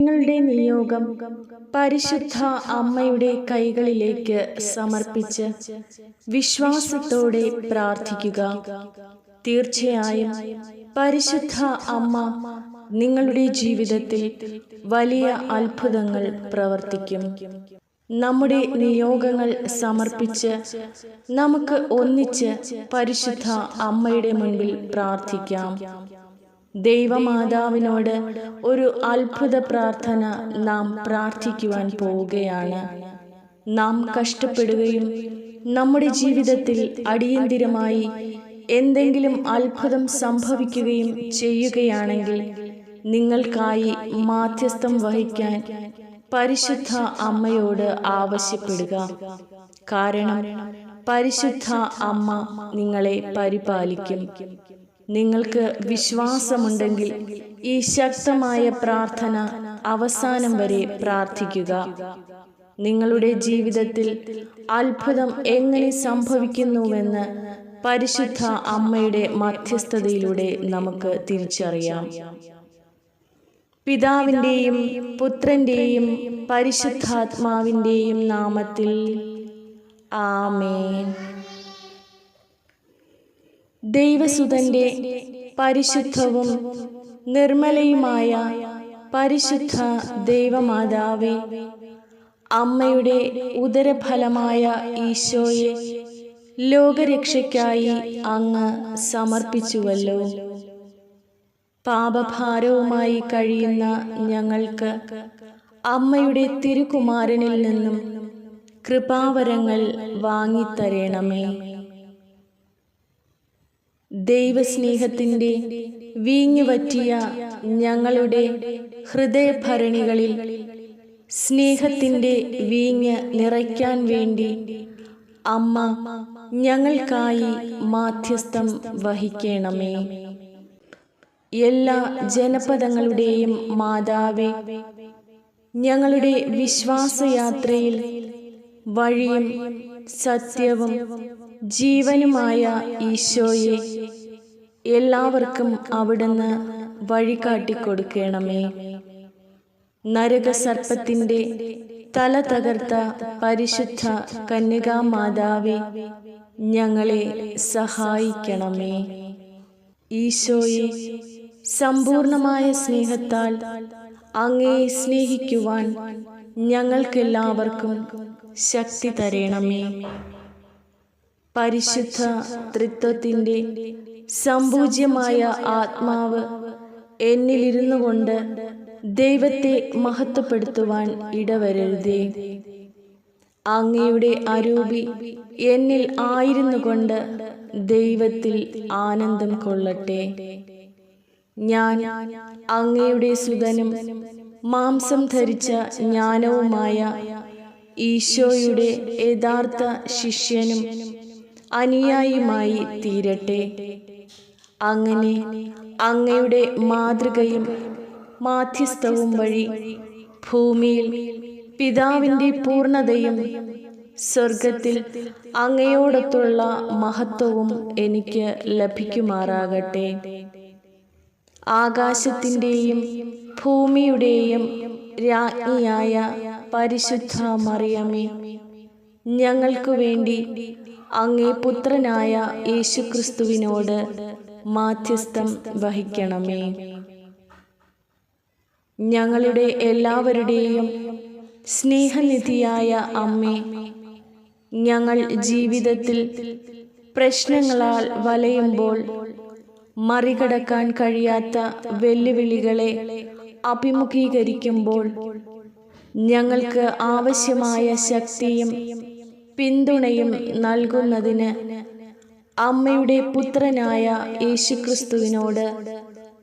നിങ്ങളുടെ നിയോഗം പരിശുദ്ധ അമ്മയുടെ കൈകളിലേക്ക് സമർപ്പിച്ച് വിശ്വാസത്തോടെ പ്രാർത്ഥിക്കുക. തീർച്ചയായും പരിശുദ്ധ അമ്മ നിങ്ങളുടെ ജീവിതത്തിൽ വലിയ അത്ഭുതങ്ങൾ പ്രവർത്തിക്കും. നമ്മുടെ നിയോഗങ്ങൾ സമർപ്പിച്ച് നമുക്ക് ഒന്നിച്ച് പരിശുദ്ധ അമ്മയുടെ മുൻപിൽ പ്രാർത്ഥിക്കാം. ദൈവമാതാവിനോട് ഒരു അത്ഭുത പ്രാർത്ഥന നാം പ്രാർത്ഥിക്കുവാൻ പോവുകയാണ്. നാം കഷ്ടപ്പെടുകയും നമ്മുടെ ജീവിതത്തിൽ അടിയന്തിരമായി എന്തെങ്കിലും അത്ഭുതം സംഭവിക്കുകയും ചെയ്യുകയാണെങ്കിൽ നിങ്ങൾക്കായി മാധ്യസ്ഥം വഹിക്കാൻ പരിശുദ്ധ അമ്മയോട് ആവശ്യപ്പെടുക. കാരണം പരിശുദ്ധ അമ്മ നിങ്ങളെ പരിപാലിക്കും. നിങ്ങൾക്ക് വിശ്വാസമുണ്ടെങ്കിൽ ഈ ശക്തമായ പ്രാർത്ഥന അവസാനം വരെ പ്രാർത്ഥിക്കുക. നിങ്ങളുടെ ജീവിതത്തിൽ അത്ഭുതം എങ്ങനെ സംഭവിക്കുന്നുവെന്ന് പരിശുദ്ധ അമ്മയുടെ മധ്യസ്ഥതയിലൂടെ നമുക്ക് തിരിച്ചറിയാം. പിതാവിന്റെയും പുത്രന്റെയും പരിശുദ്ധാത്മാവിന്റെയും നാമത്തിൽ. ആമേൻ. ദൈവസുതന്റെ പരിശുദ്ധവും നിർമ്മലയുമായ പരിശുദ്ധ ദൈവമാതാവേ അമ്മയുടെ ഉദരഫലമായ ഈശോയെ ലോകരക്ഷയ്ക്കായി അങ്ങ് സമർപ്പിച്ചുവല്ലോ. പാപഭാരവുമായി കഴിയുന്ന ഞങ്ങൾക്ക് അമ്മയുടെ തിരുകുമാരനിൽ നിന്നും കൃപാവരങ്ങൾ വാങ്ങിത്തരേണമേ. ദൈവസ്നേഹത്തിന്റെ വീഞ്ഞുവറ്റിയ ഞങ്ങളുടെ ഹൃദയഭരണികളിൽ സ്നേഹത്തിന്റെ വീഞ്ഞ് നിറയ്ക്കാൻ വേണ്ടി അമ്മ ഞങ്ങൾക്കായി മാധ്യസ്ഥം വഹിക്കണമേ. എല്ലാ ജനപദങ്ങളുടെയും മാതാവേ ഞങ്ങളുടെ വിശ്വാസയാത്രയിൽ വഴിയും സത്യവും ജീവനുമായ ഈശോയെ എല്ലാവർക്കും അവിടുന്ന് വഴി കാട്ടിക്കൊടുക്കണമേ നരകസർപ്പത്തിന്റെ തല തകർത്ത പരിശുദ്ധ കന്യകാ മാതാവെ ഞങ്ങളെ സഹായിക്കണമേ. ഈശോയെ സമ്പൂർണമായ സ്നേഹത്താൽ അങ്ങേ സ്നേഹിക്കുവാൻ ഞങ്ങൾക്കെല്ലാവർക്കും ശക്തി തരണമേ. പരിശുദ്ധ തൃത്വത്തിന്റെ സമ്പൂജ്യമായ ആത്മാവ് എന്നിലിരുന്നു കൊണ്ട് ദൈവത്തെ മഹത്വപ്പെടുത്തുവാൻ ഇടവരരുതേ. അങ്ങയുടെ അരൂപി എന്നിൽ ആയിരുന്നു കൊണ്ട് ദൈവത്തിൽ ആനന്ദം കൊള്ളട്ടെ. ഞാൻ അങ്ങയുടെ സുതനും മാംസം ധരിച്ച ജ്ഞാനവുമായ ഈശോയുടെ യഥാർത്ഥ ശിഷ്യനും അനുയായിയുമായി തീരട്ടെ. അങ്ങനെ അങ്ങയുടെ മാതൃകയും മാധ്യസ്ഥവും വഴി ഭൂമിയിൽ പിതാവിന്റെ പൂർണതയും സ്വർഗത്തിൽ അങ്ങയോടൊത്തുള്ള മഹത്വവും എനിക്ക് ലഭിക്കുമാറാകട്ടെ. ആകാശത്തിന്റെയും ഭൂമിയുടെയും രാജ്ഞിയായ പരിശുദ്ധ മറിയമേ ഞങ്ങൾക്കു വേണ്ടി അങ്ങേ പുത്രനായ യേശുക്രിസ്തുവിനോട് മാധ്യസ്ഥം വഹിക്കണമേ. ഞങ്ങളുടെ എല്ലാവരുടെയും സ്നേഹനിധിയായ അമ്മേ ഞങ്ങൾ ജീവിതത്തിൽ പ്രശ്നങ്ങളാൽ വലയുമ്പോൾ മറികടക്കാൻ കഴിയാത്ത വെല്ലുവിളികളെ അഭിമുഖീകരിക്കുമ്പോൾ ഞങ്ങൾക്ക് ആവശ്യമായ ശക്തിയും പിന്തുണയും നൽകുന്നതിന് അമ്മയുടെ പുത്രനായ യേശുക്രിസ്തുവിനോട്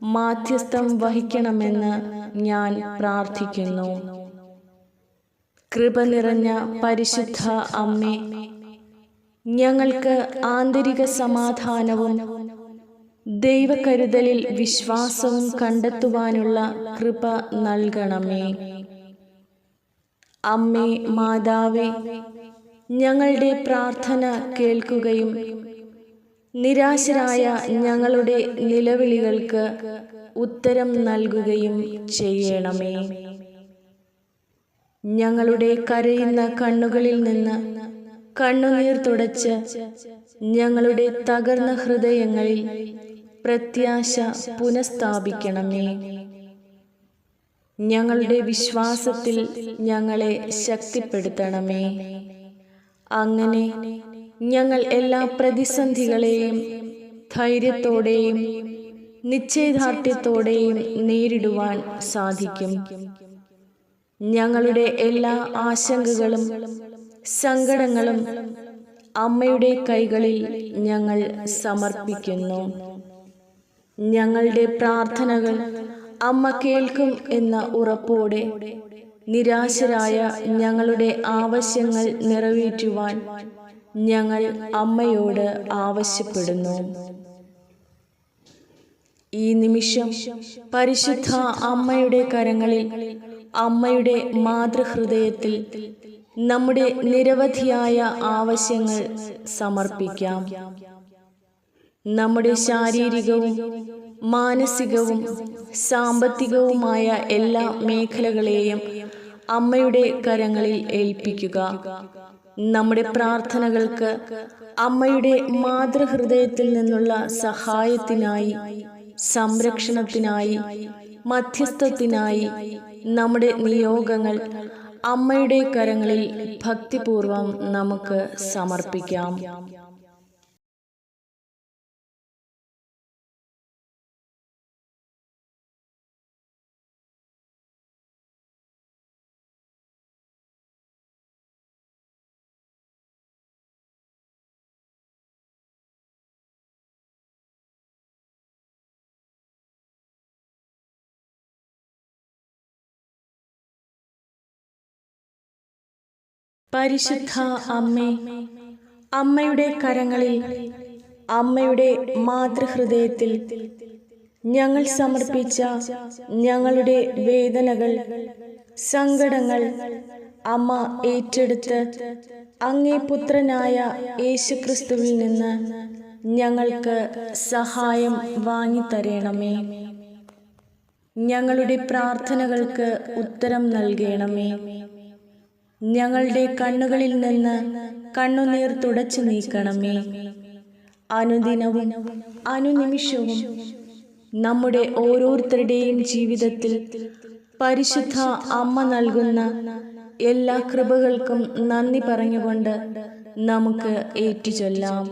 മാധ്യസ്ഥം വഹിക്കണമെന്ന് ഞാൻ പ്രാർത്ഥിക്കുന്നു. കൃപ നിറഞ്ഞ പരിശുദ്ധ അമ്മേ ഞങ്ങൾക്ക് ആന്തരിക സമാധാനവും ദൈവകരുതലിൽ വിശ്വാസവും കണ്ടെത്തുവാനുള്ള കൃപ നൽകണമേ. അമ്മേ മാതാവേ ഞങ്ങളുടെ പ്രാർത്ഥന കേൾക്കുകയും നിരാശരായ ഞങ്ങളുടെ നിലവിളികൾക്ക് ഉത്തരം നൽകുകയും ചെയ്യണമേ. ഞങ്ങളുടെ കരയുന്ന കണ്ണുകളിൽ നിന്ന് കണ്ണുനീർ തുടച്ച് ഞങ്ങളുടെ തകർന്ന ഹൃദയങ്ങളിൽ പ്രത്യാശ പുനഃസ്ഥാപിക്കണമേ. ഞങ്ങളുടെ വിശ്വാസത്തിൽ ഞങ്ങളെ ശക്തിപ്പെടുത്തണമേ. അങ്ങനെ ഞങ്ങൾ എല്ലാ പ്രതിസന്ധികളെയും ധൈര്യത്തോടെയും നിശ്ചയദാർഢ്യത്തോടെയും നേരിടുവാൻ സാധിക്കും. ഞങ്ങളുടെ എല്ലാ ആശങ്കകളും സങ്കടങ്ങളും അമ്മയുടെ കൈകളിൽ ഞങ്ങൾ സമർപ്പിക്കുന്നു. ഞങ്ങളുടെ പ്രാർത്ഥനകൾ അമ്മ കേൾക്കും എന്ന ഉറപ്പോടെ നിരാശരായ ഞങ്ങളുടെ ആവശ്യങ്ങൾ നിറവേറ്റുവാൻ ഞങ്ങൾ അമ്മയോട് ആവശ്യപ്പെടുന്നു. ഈ നിമിഷം പരിശുദ്ധ അമ്മയുടെ കരങ്ങളിൽ അമ്മയുടെ മാതൃഹൃദയത്തിൽ നമ്മുടെ നിരവധിയായ ആവശ്യങ്ങൾ സമർപ്പിക്കാം. നമ്മുടെ ശാരീരികവും മാനസികവും സാമ്പത്തികവുമായ എല്ലാ മേഖലകളെയും അമ്മയുടെ കരങ്ങളിൽ ഏൽപ്പിക്കുക. നമ്മുടെ പ്രാർത്ഥനകൾക്ക് അമ്മയുടെ മാതൃഹൃദയത്തിൽ നിന്നുള്ള സഹായത്തിനായി സംരക്ഷണത്തിനായി മധ്യസ്ഥത്തിനായി നമ്മുടെ നിയോഗങ്ങൾ അമ്മയുടെ കരങ്ങളിൽ ഭക്തിപൂർവം നമുക്ക് സമർപ്പിക്കാം. പരിശുദ്ധ അമ്മേ അമ്മയുടെ കരങ്ങളിൽ അമ്മയുടെ മാതൃഹൃദയത്തിൽ ഞങ്ങൾ സമർപ്പിച്ച ഞങ്ങളുടെ വേദനകൾ സങ്കടങ്ങൾ അമ്മ ഏറ്റെടുത്ത് അങ്ങേ പുത്രനായ യേശുക്രിസ്തുവിൽ നിന്ന് ഞങ്ങൾക്ക് സഹായം വാങ്ങിത്തരണമേ ഞങ്ങളുടെ പ്രാർത്ഥനകൾക്ക് ഉത്തരം നൽകണമേ. ഞങ്ങളുടെ കണ്ണുകളിൽ നിന്ന് കണ്ണുനീർ തുടച്ചു നീക്കണമേ. അനുദിനവും അനുനിമിഷവും നമ്മുടെ ഓരോരുത്തരുടെയും ജീവിതത്തിൽ പരിശുദ്ധ അമ്മ നൽകുന്ന എല്ലാ കൃപകൾക്കും നന്ദി പറഞ്ഞുകൊണ്ട് നമുക്ക് ഏറ്റുചൊല്ലാം.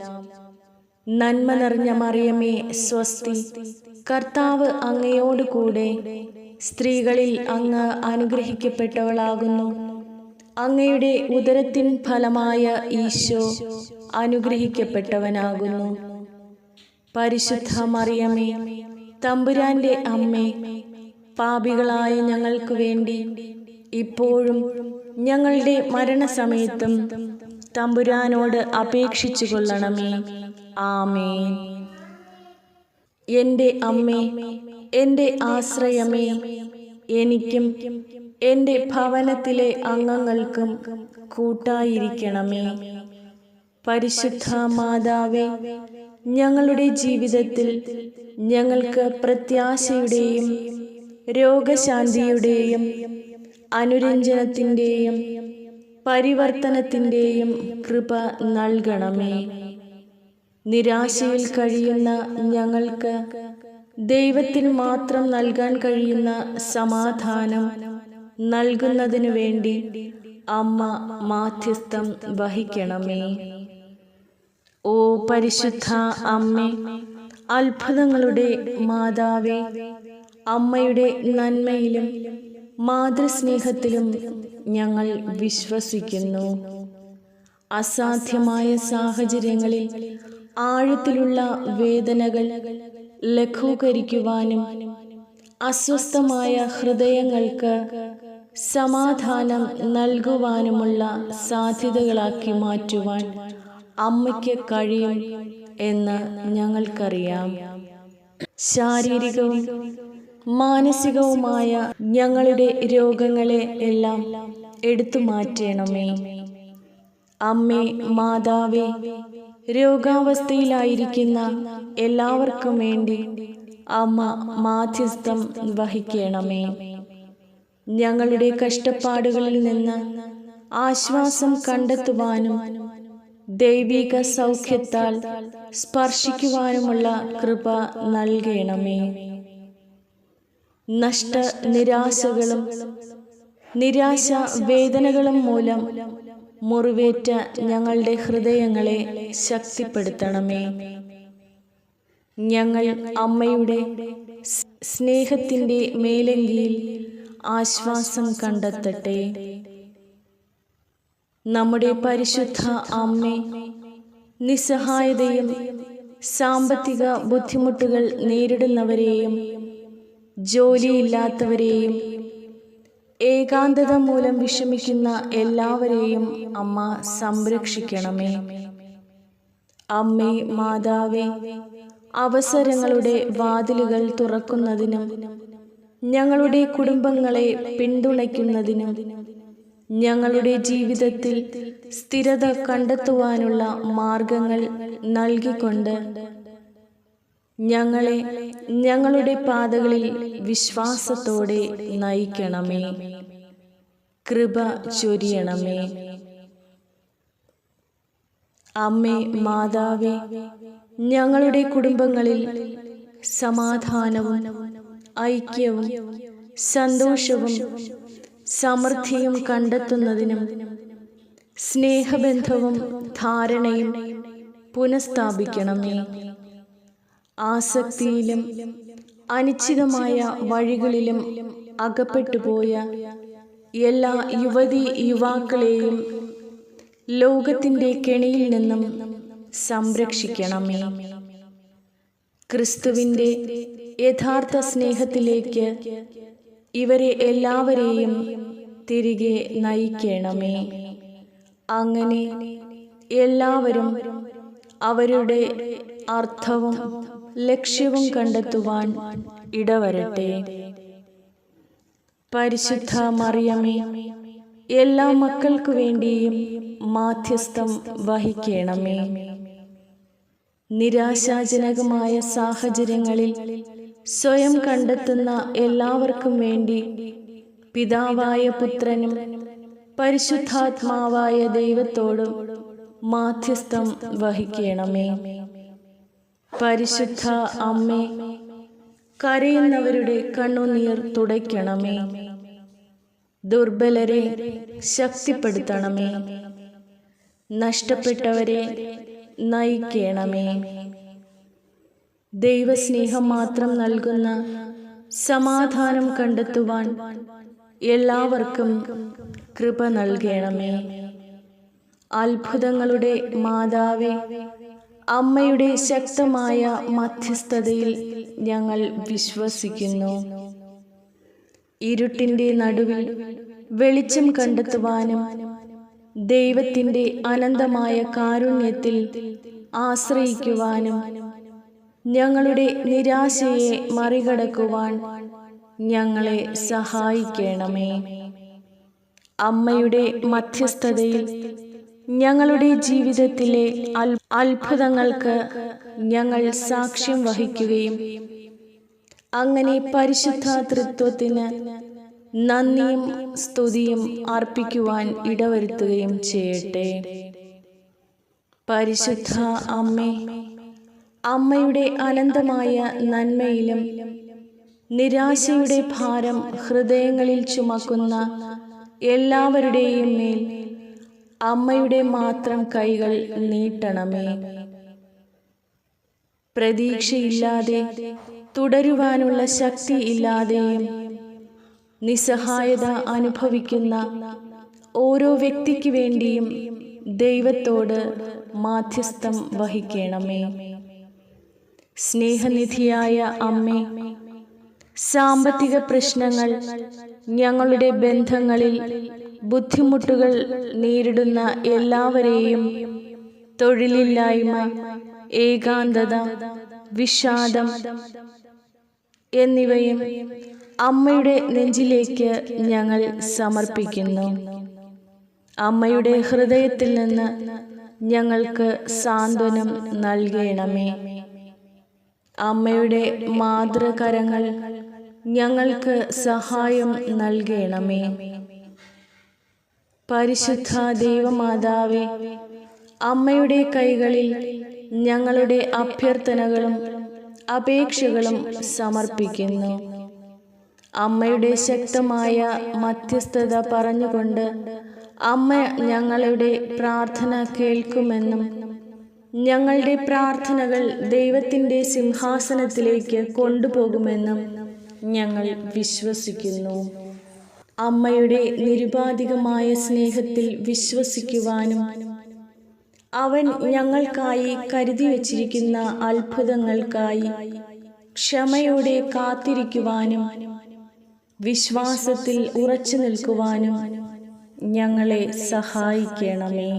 നന്മ നിറഞ്ഞ മറിയമേ സ്വസ്തി കർത്താവ് അങ്ങയോടുകൂടെ സ്ത്രീകളിൽ അങ്ങ് അനുഗ്രഹിക്കപ്പെട്ടവളാകുന്നു. അങ്ങയുടെ ഉദരത്തിൻ ഫലമായ ഈശോ അനുഗ്രഹിക്കപ്പെട്ടവനാകുന്നു. പരിശുദ്ധ മറിയമേ തമ്പുരാന്റെ അമ്മേ പാപികളായ ഞങ്ങൾക്ക് വേണ്ടി ഇപ്പോഴും ഞങ്ങളുടെ മരണസമയത്തും തമ്പുരാനോട് അപേക്ഷിച്ചു കൊള്ളണമേ ആമേ എന്റെ അമ്മേ എന്റെ ആശ്രയമേ എനിക്കും എന്റെ ഭവനത്തിലെ അംഗങ്ങൾക്കും കൂട്ടായിരിക്കണമേ. പരിശുദ്ധ മാതാവേ ഞങ്ങളുടെ ജീവിതത്തിൽ ഞങ്ങൾക്ക് പ്രത്യാശയുടെയും രോഗശാന്തിയുടെയും അനുരഞ്ജനത്തിന്റെയും പരിവർത്തനത്തിന്റെയും കൃപ നൽകണമേ. നിരാശയിൽ കഴിയുന്ന ഞങ്ങൾക്ക് ദൈവത്തിന് മാത്രം നൽകാൻ കഴിയുന്ന സമാധാനം നൽകുന്നതിനു വേണ്ടി അമ്മ മാധ്യസ്ഥം വഹിക്കണമേ. ഓ പരിശുദ്ധ അമ്മേ അത്ഭുതങ്ങളുടെ മാതാവേ അമ്മയുടെ നന്മയിലും മാതൃസ്നേഹത്തിലും ഞങ്ങൾ വിശ്വസിക്കുന്നു. അസാധ്യമായ സാഹചര്യങ്ങളിൽ ആഴത്തിലുള്ള വേദനകൾ ലഘൂകരിക്കുവാനും അസ്വസ്ഥമായ ഹൃദയങ്ങൾക്ക് സമാധാനം നൽകുവാനുമുള്ള സാധ്യതകളാക്കി മാറ്റുവാൻ അമ്മയ്ക്ക് കഴിയും എന്ന് ഞങ്ങൾക്കറിയാം. ശാരീരികവും മാനസികവുമായ ഞങ്ങളുടെ രോഗങ്ങളെ എല്ലാം എടുത്തു മാറ്റണമേ. അമ്മേ മാതാവേ രോഗാവസ്ഥയിലായിരിക്കുന്ന എല്ലാവർക്കും വേണ്ടി അമ്മ മാധ്യസ്ഥം വഹിക്കണമേ. ഞങ്ങളുടെ കഷ്ടപ്പാടുകളിൽ നിന്ന് ആശ്വാസം കണ്ടെത്തുവാനും ദൈവിക സൗഖ്യത്താൽ സ്പർശിക്കുവാനുമുള്ള കൃപ നൽകണമേ. നഷ്ട നിരാശകളും നിരാശ വേദനകളും മൂലം മുറിവേറ്റ ഞങ്ങളുടെ ഹൃദയങ്ങളെ ശക്തിപ്പെടുത്തണമേ. ഞങ്ങൾ അമ്മയുടെ സ്നേഹത്തിന്റെ മേലങ്കിയിൽ ആശ്വാസം കണ്ടെത്തട്ടെ. നമ്മുടെ പരിശുദ്ധ അമ്മ നിസ്സഹായതയും സാമ്പത്തിക ബുദ്ധിമുട്ടുകൾ നേരിടുന്നവരെയും ജോലിയില്ലാത്തവരെയും ഏകാന്തത മൂലം വിഷമിക്കുന്ന എല്ലാവരെയും അമ്മ സംരക്ഷിക്കണമേ. അമ്മേ മാതാവേ അവസരങ്ങളുടെ വാതിലുകൾ തുറക്കുന്നതിനും ഞങ്ങളുടെ കുടുംബങ്ങളെ പിന്തുണയ്ക്കുന്നതിനും ഞങ്ങളുടെ ജീവിതത്തിൽ സ്ഥിരത കണ്ടെത്തുവാനുള്ള മാർഗങ്ങൾ നൽകിക്കൊണ്ട് ഞങ്ങളെ ഞങ്ങളുടെ പാതകളിൽ വിശ്വാസത്തോടെ നയിക്കണമേ. കൃപ ചൊരിയണമേ. അമ്മേ മാതാവേ ഞങ്ങളുടെ കുടുംബങ്ങളിൽ സമാധാനവും ഐക്യവും സന്തോഷവും സമൃദ്ധിയും കണ്ടെത്തുന്നതിനും സ്നേഹബന്ധവും ധാരണയും പുനഃസ്ഥാപിക്കണമേ. ആസക്തിയിലും അനിശ്ചിതമായ വഴികളിലും അകപ്പെട്ടുപോയ എല്ലാ യുവതി യുവാക്കളെയും ലോകത്തിന്റെ കെണിയിൽ നിന്നും സംരക്ഷിക്കണമേ. ക്രിസ്തുവിന്റെ യഥാർത്ഥ സ്നേഹത്തിലേക്ക് ഇവരെ എല്ലാവരെയും തിരികെ നയിക്കണമേ. അങ്ങനെ എല്ലാവരും അവരുടെ അർത്ഥവും ലക്ഷ്യവും കണ്ടെത്തുവാൻ ഇടവരട്ടെ. പരിശുദ്ധ മറിയമേ എല്ലാ മക്കൾക്കു വേണ്ടിയും മാധ്യസ്ഥം വഹിക്കണമേ. നിരാശാജനകമായ സാഹചര്യങ്ങളിൽ സ്വയം കണ്ടെത്തുന്ന എല്ലാവർക്കും വേണ്ടി പിതാവായ പുത്രനും പരിശുദ്ധാത്മാവായ ദൈവത്തോടും മാധ്യസ്ഥം വഹിക്കണമേ. പരിശുദ്ധ അമ്മേ കരയുന്നവരുടെ കണ്ണുനീർ തുടയ്ക്കണമേ. ദുർബലരെ ശക്തിപ്പെടുത്തണമേ. നഷ്ടപ്പെട്ടവരെ നയിക്കണമേ. ദൈവസ്നേഹം മാത്രം നൽകുന്ന സമാധാനം കണ്ടെത്തുവാൻ എല്ലാവർക്കും കൃപ നൽകണമേ. അത്ഭുതങ്ങളുടെ മാതാവേ അമ്മയുടെ ശക്തമായ മധ്യസ്ഥതയിൽ ഞങ്ങൾ വിശ്വസിക്കുന്നു. ഇരുട്ടിന്റെ നടുവിൽ വെളിച്ചം കണ്ടെത്തുവാനും ദൈവത്തിന്റെ അനന്തമായ കാരുണ്യത്തിൽ ആശ്രയിക്കുവാനും ഞങ്ങളുടെ നിരാശയെ മറികടക്കുവാൻ ഞങ്ങളെ സഹായിക്കണമേ. അമ്മയുടെ മധ്യസ്ഥതയിൽ ഞങ്ങളുടെ ജീവിതത്തിലെ അത്ഭുതങ്ങൾക്ക് ഞങ്ങൾ സാക്ഷ്യം വഹിക്കുകയും അങ്ങനെ പരിശുദ്ധ തൃത്വത്തിന് നന്ദിയും സ്തുതിയും അർപ്പിക്കുവാൻ ഇടവരുത്തുകയും ചെയ്യട്ടെ. പരിശുദ്ധ അമ്മേ അമ്മയുടെ അനന്തമായ നന്മയിലും നിരാശയുടെ ഭാരം ഹൃദയങ്ങളിൽ ചുമക്കുന്ന എല്ലാവരുടെയും മേൽ അമ്മയുടെ മാത്രം കൈകൾ നീട്ടണമേ. പ്രതീക്ഷയില്ലാതെ തുടരുവാനുള്ള ശക്തി ഇല്ലാതെയും നിസ്സഹായത അനുഭവിക്കുന്ന ഓരോ വ്യക്തിക്ക് വേണ്ടിയും ദൈവത്തോട് മാധ്യസ്ഥം വഹിക്കണമേ. സ്നേഹനിധിയായ അമ്മേ സാമ്പത്തിക പ്രശ്നങ്ങൾ ഞങ്ങളുടെ ബന്ധങ്ങളിൽ ബുദ്ധിമുട്ടുകൾ നേരിടുന്ന എല്ലാവരെയും തൊഴിലില്ലായ്മ ഏകാന്തത വിഷാദം എന്നിവയും അമ്മയുടെ നെഞ്ചിലേക്ക് ഞങ്ങൾ സമർപ്പിക്കുന്നു. അമ്മയുടെ ഹൃദയത്തിൽ നിന്ന് ഞങ്ങൾക്ക് സാന്ത്വനം നൽകണമേ. അമ്മയുടെ മാതൃകരങ്ങൾ ഞങ്ങൾക്ക് സഹായം നൽകണമേ. പരിശുദ്ധ ദൈവമാതാവേ അമ്മയുടെ കൈകളിൽ ഞങ്ങളുടെ അഭ്യർത്ഥനകളും അപേക്ഷകളും സമർപ്പിക്കുന്നു. അമ്മയുടെ ശക്തമായ മധ്യസ്ഥത പറഞ്ഞുകൊണ്ട് അമ്മ ഞങ്ങളുടെ പ്രാർത്ഥന കേൾക്കുമെന്നും ഞങ്ങളുടെ പ്രാർത്ഥനകൾ ദൈവത്തിന്റെ സിംഹാസനത്തിലേക്ക് കൊണ്ടുപോകുമെന്നും ഞങ്ങൾ വിശ്വസിക്കുന്നു. അമ്മയുടെ നിരുപാധികമായ സ്നേഹത്തിൽ വിശ്വസിക്കുവാനും അവൻ ഞങ്ങൾക്കായി കരുതി വച്ചിരിക്കുന്ന അത്ഭുതങ്ങൾക്കായി ക്ഷമയോടെ കാത്തിരിക്കുവാനും വിശ്വാസത്തിൽ ഉറച്ചു നിൽക്കുവാനും ഞങ്ങളെ സഹായിക്കണമേ.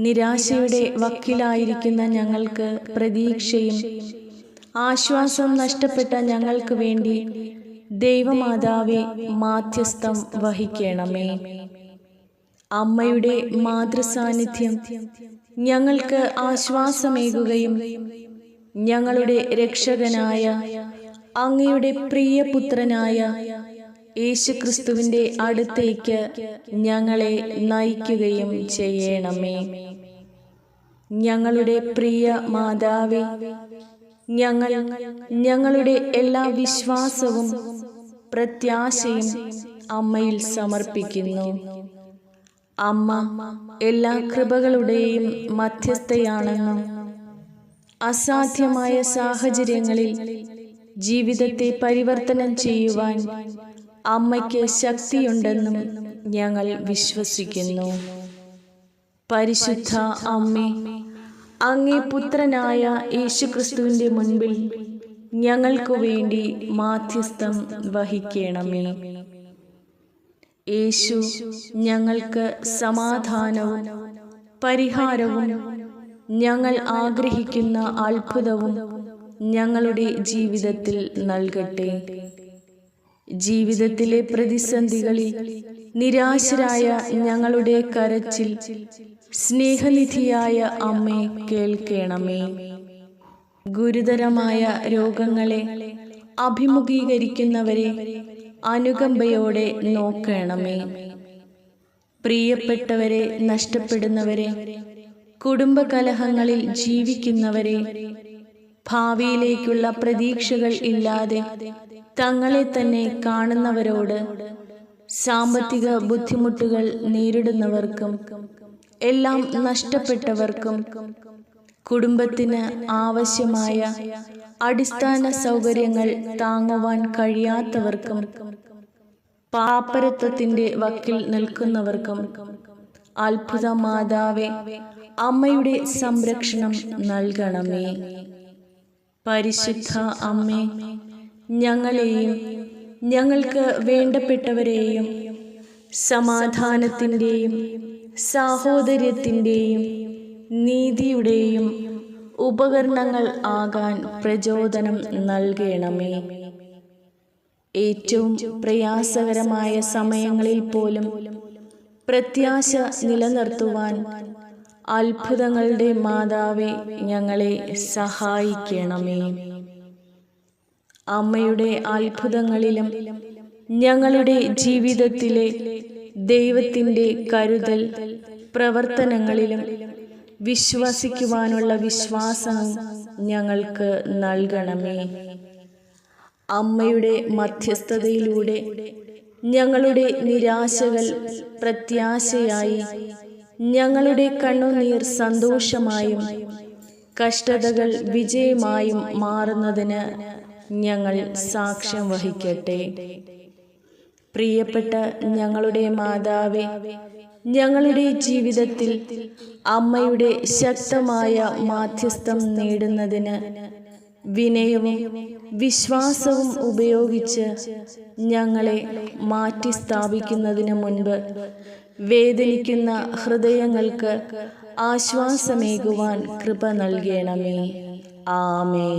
നിരാശയുടെ വക്കിലായിരിക്കുന്ന ഞങ്ങൾക്ക് പ്രതീക്ഷയും ആശ്വാസം നഷ്ടപ്പെട്ട ഞങ്ങൾക്ക് വേണ്ടി ദൈവമാതാവെ മാധ്യസ്ഥം വഹിക്കണമേ. അമ്മയുടെ മാതൃസാന്നിധ്യം ഞങ്ങൾക്ക് ആശ്വാസമേകുകയും ഞങ്ങളുടെ രക്ഷകനായ അങ്ങയുടെ പ്രിയപുത്രനായ യേശുക്രിസ്തുവിന്റെ അടുത്തേക്ക് ഞങ്ങളെ നയിക്കുകയും ചെയ്യണമേ. ഞങ്ങളുടെ പ്രിയ മാതാവേ ഞങ്ങൾ ഞങ്ങളുടെ എല്ലാ വിശ്വാസവും പ്രത്യാശയും അമ്മയിൽ സമർപ്പിക്കുന്നു. അമ്മ എല്ലാ കൃപകളുടെയും മധ്യസ്ഥയാണെന്നും അസാധ്യമായ സാഹചര്യങ്ങളിൽ ജീവിതത്തെ പരിവർത്തനം ചെയ്യുവാൻ അമ്മയ്ക്ക് ശക്തിയുണ്ടെന്നും ഞങ്ങൾ വിശ്വസിക്കുന്നു. പരിശുദ്ധ അമ്മേ അങ്ങേ പുത്രനായ യേശുക്രിസ്തുവിന്റെ മുൻപിൽ ഞങ്ങൾക്കു വേണ്ടി മാധ്യസ്ഥം വഹിക്കണമേ. യേശു ഞങ്ങൾക്ക് സമാധാനവും പരിഹാരവും ഞങ്ങൾ ആഗ്രഹിക്കുന്ന അത്ഭുതവും ഞങ്ങളുടെ ജീവിതത്തിൽ നൽകട്ടെ. ജീവിതത്തിലെ പ്രതിസന്ധികളിൽ നിരാശരായ ഞങ്ങളുടെ കരച്ചിൽ സ്നേഹനിധിയായ അമ്മേ കേൾക്കണമേ. ഗുരുതരമായ രോഗങ്ങളെ അഭിമുഖീകരിക്കുന്നവരെ അനുകമ്പയോടെ നോക്കണമേ. പ്രിയപ്പെട്ടവരെ നഷ്ടപ്പെടുന്നവരെ കുടുംബകലഹങ്ങളിൽ ജീവിക്കുന്നവരെ ഭാവിയിലേക്കുള്ള പ്രതീക്ഷകൾ ഇല്ലാതെ തങ്ങളെ തന്നെ കാണുന്നവരോട് സാമ്പത്തിക ബുദ്ധിമുട്ടുകൾ നേരിടുന്നവർക്കും എല്ലാം നഷ്ടപ്പെട്ടവർക്കും കുടുംബത്തിന് ആവശ്യമായ അടിസ്ഥാന സൗകര്യങ്ങൾ താങ്ങുവാൻ കഴിയാത്തവർക്കും പാപ്പരത്വത്തിന്റെ വക്കിൽ നിൽക്കുന്നവർക്കും അത്ഭുത മാതാവെ അമ്മയുടെ സംരക്ഷണം നൽകണമേ. പരിശുദ്ധ അമ്മേ ഞങ്ങളെയും ഞങ്ങൾക്ക് വേണ്ടപ്പെട്ടവരെയും സമാധാനത്തിന്റെയും സാഹോദര്യത്തിന്റെയും നീതിയുടെയും ഉപകരണങ്ങൾ ആകാൻ പ്രചോദനം നൽകണമേ. ഏറ്റവും പ്രയാസകരമായ സമയങ്ങളിൽ പോലും പ്രത്യാശ നിലനിർത്തുവാൻ അത്ഭുതങ്ങളുടെ മാതാവെ ഞങ്ങളെ സഹായിക്കണമേ. അമ്മയുടെ അത്ഭുതങ്ങളിലും ഞങ്ങളുടെ ജീവിതത്തിലെ ദൈവത്തിന്റെ കരുതൽ പ്രവർത്തനങ്ങളിലും വിശ്വസിക്കുവാനുള്ള വിശ്വാസം ഞങ്ങൾക്ക് നൽകണമേ. അമ്മയുടെ മധ്യസ്ഥതയിലൂടെ ഞങ്ങളുടെ നിരാശകൾ പ്രത്യാശയായി ഞങ്ങളുടെ കണ്ണുനീർ സന്തോഷമായും കഷ്ടതകൾ വിജയമായും മാറുന്നതിന് ഞങ്ങൾ സാക്ഷ്യം വഹിക്കട്ടെ. പ്രിയപ്പെട്ട ഞങ്ങളുടെ മാതാവെ ഞങ്ങളുടെ ജീവിതത്തിൽ അമ്മയുടെ ശക്തമായ മാധ്യസ്ഥം നേടുന്നതിന് വിനയവും വിശ്വാസവും ഉപയോഗിച്ച് ഞങ്ങളെ മാറ്റി സ്ഥാപിക്കുന്നതിന് മുൻപ് വേദനിക്കുന്ന ഹൃദയങ്ങൾക്ക് ആശ്വാസമേകുവാൻ കൃപ നൽകണമേ. ആമേ